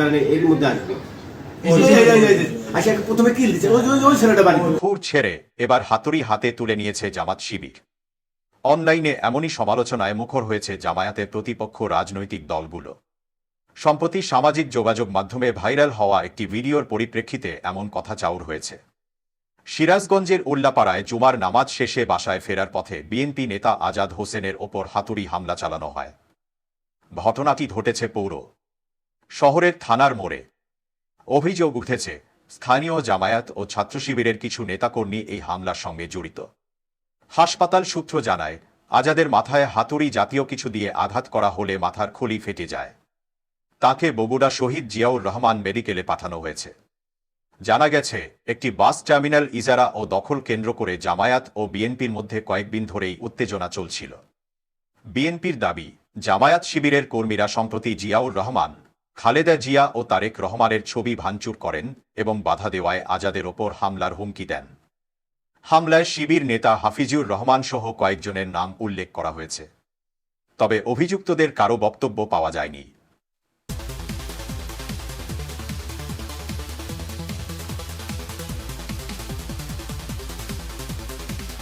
কারণ এর মধ্যে আসবে। আচ্ছা প্রথমে কিল দিচ্ছে ওই ওই- ওই ছেলেটা বাড়ি করবে। ছেড়ে এবার হাতুড়ি হাতে তুলে নিয়েছে জামাত শিবির। অনলাইনে এমনই সমালোচনায় মুখর হয়েছে জামায়াতের প্রতিপক্ষ রাজনৈতিক দলগুলো। সম্প্রতি সামাজিক যোগাযোগ মাধ্যমে ভাইরাল হওয়া একটি ভিডিওর পরিপ্রেক্ষিতে এমন কথা চাউর হয়েছে। সিরাজগঞ্জের উল্লাপাড়ায় জুমার নামাজ শেষে বাসায় ফেরার পথে বিএনপি নেতা আজাদ হোসেনের ওপর হাতুড়ি হামলা চালানো হয়। ঘটনাটি ঘটেছে পৌর শহরের থানার মোড়ে। অভিযোগ উঠেছে, স্থানীয় জামায়াত ও ছাত্র শিবিরের কিছু নেতাকর্মী এই হামলার সঙ্গে জড়িত। হাসপাতাল সূত্র জানায়, আজাদের মাথায় হাতুড়ি জাতীয় কিছু দিয়ে আঘাত করা হলে মাথার খুলি ফেটে যায়। তাকে বগুড়া শহীদ জিয়াউর রহমান মেডিকেলে পাঠানো হয়েছে। জানা গেছে, একটি বাস টার্মিনাল ইজারা ও দখল কেন্দ্র করে জামায়াত ও বিএনপির মধ্যে কয়েকদিন ধরেই উত্তেজনা চলছিল। বিএনপির দাবি, জামায়াত শিবিরের কর্মীরা সম্প্রতি জিয়াউর রহমান খালেদা জিয়া ও তারেক রহমানের ছবি ভাঙচুর করেন এবং বাধা দেওয়ায় আজাদের ওপর হামলার হুমকি দেন। হামলায় শিবির নেতা হাফিজুর রহমান সহ কয়েকজনের নাম উল্লেখ করা হয়েছে। তবে অভিযুক্তদের কারও বক্তব্য পাওয়া যায়নি।